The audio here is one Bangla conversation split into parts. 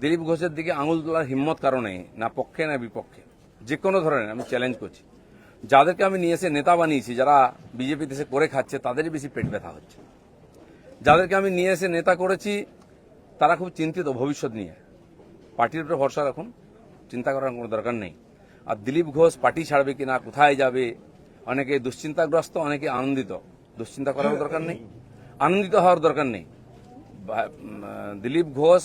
দিলীপ ঘোষের দিকে আঙুল তোলার হিম্মত কারণে না পক্ষে, না বিপক্ষে। যে কোনো ধরনের, আমি চ্যালেঞ্জ করছি। যাদেরকে আমি নিয়ে এসে নেতা বানিয়েছি, যারা বিজেপি দেশে করে খাচ্ছে, তাদেরই বেশি পেট ব্যথা হচ্ছে। যাদেরকে আমি নিয়ে এসে নেতা করেছি, তারা খুব চিন্তিত ভবিষ্যৎ নিয়ে। পার্টির উপরে ভরসা রাখুন, চিন্তা করার কোনো দরকার নেই। আর দিলীপ ঘোষ পার্টি ছাড়বে কিনা, কোথায় যাবে, অনেকে দুশ্চিন্তাগ্রস্ত, অনেকে আনন্দিত। দুশ্চিন্তা করার দরকার নেই, আনন্দিত হওয়ার দরকার নেই। দিলীপ ঘোষ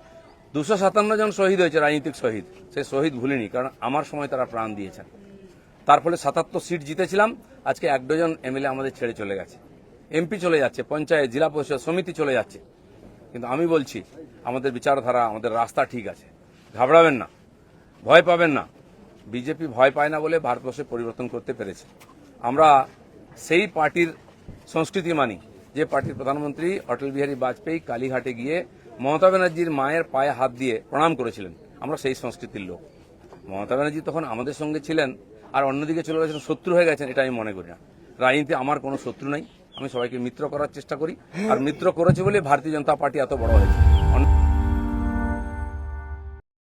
দুশো সাতান্ন জন শহীদ হয়েছে, রাজনৈতিক শহীদ। সেই শহীদ ভুলিনি, কারণ আমার সময় তারা প্রাণ দিয়েছেন। তার ফলে সাতাত্তর সিট জিতেছিলাম, আজকে এক ডজন এমএলএ আমাদের ছেড়ে চলে গেছে। এমপি চলে যাচ্ছে, পঞ্চায়েত, জেলা পরিষদ সমিতি চলে যাচ্ছে। কিন্তু আমি বলছি, আমাদের বিচারধারা, আমাদের রাস্তা ঠিক আছে। ঘাবড়াবেন না, ভয় পাবেন না। বিজেপি ভয় পায় না বলে ভারতবর্ষে পরিবর্তন করতে পেরেছে। আমরা সেই পার্টির সংস্কৃতি মানি, যে পার্টির প্রধানমন্ত্রী অটল বিহারী বাজপেয়ী কালীঘাটে গিয়ে মমতা ব্যানার্জির মায়ের পায়ে হাত দিয়ে প্রণাম করেছিলেন। আমরা সেই সংস্কৃতির লোক। মমতা ব্যানার্জি তখন আমাদের সঙ্গে ছিলেন আর অন্যদিকে চলে গেছেন, শত্রু হয়ে গেছেন, এটা আমি মনে করি না। রাজনীতি আমার কোনো শত্রু নাই। আমি সবাইকে মিত্র করার চেষ্টা করি। আর মিত্র করেছে বলে ভারতীয় জনতা পার্টি এত বড় হয়েছে।